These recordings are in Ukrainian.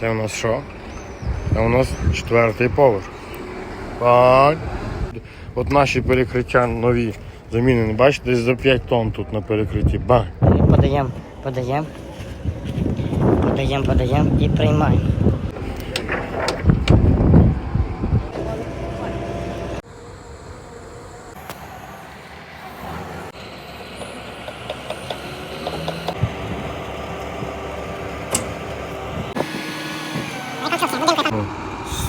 Це у нас що? Це у нас четвертий поверх. Так. От наші перекриття нові замінені. Бачите, десь за 5 тонн тут на перекритті. Ба. Подаємо, подаємо, подаємо, подаємо і приймаємо.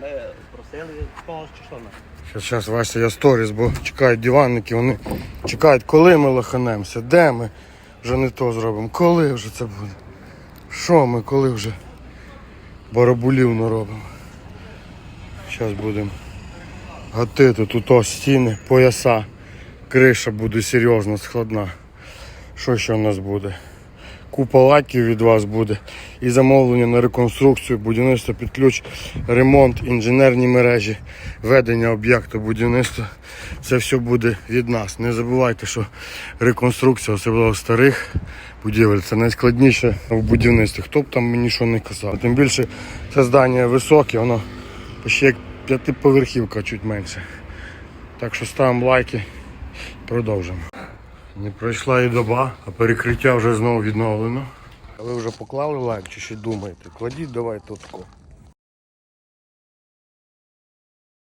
Ми просили когось чи що на? Зараз, Вася, я сторіс, бо чекають диванники, вони чекають, коли ми лоханемося, де ми вже не то зробимо, коли вже це буде. Що ми, коли вже барабулів наробимо. Зараз будемо гатити тут ось стіни, пояса, криша буде серйозно складна. Що ще у нас буде? Купа лайків від вас буде і замовлення на реконструкцію, будівництво під ключ, ремонт, інженерні мережі, ведення об'єкту будівництва. Це все буде від нас. Не забувайте, що реконструкція, особливо старих будівель, це найскладніше в будівництві. Хто б там мені що не казав. Тим більше це здання високе, воно ще як п'ятиповерхівка, чуть менше. Так що ставимо лайки, продовжимо. Не пройшла і доба, а перекриття вже знову відновлено. А ви вже поклали лайк чи ще думаєте? Кладіть давай отко.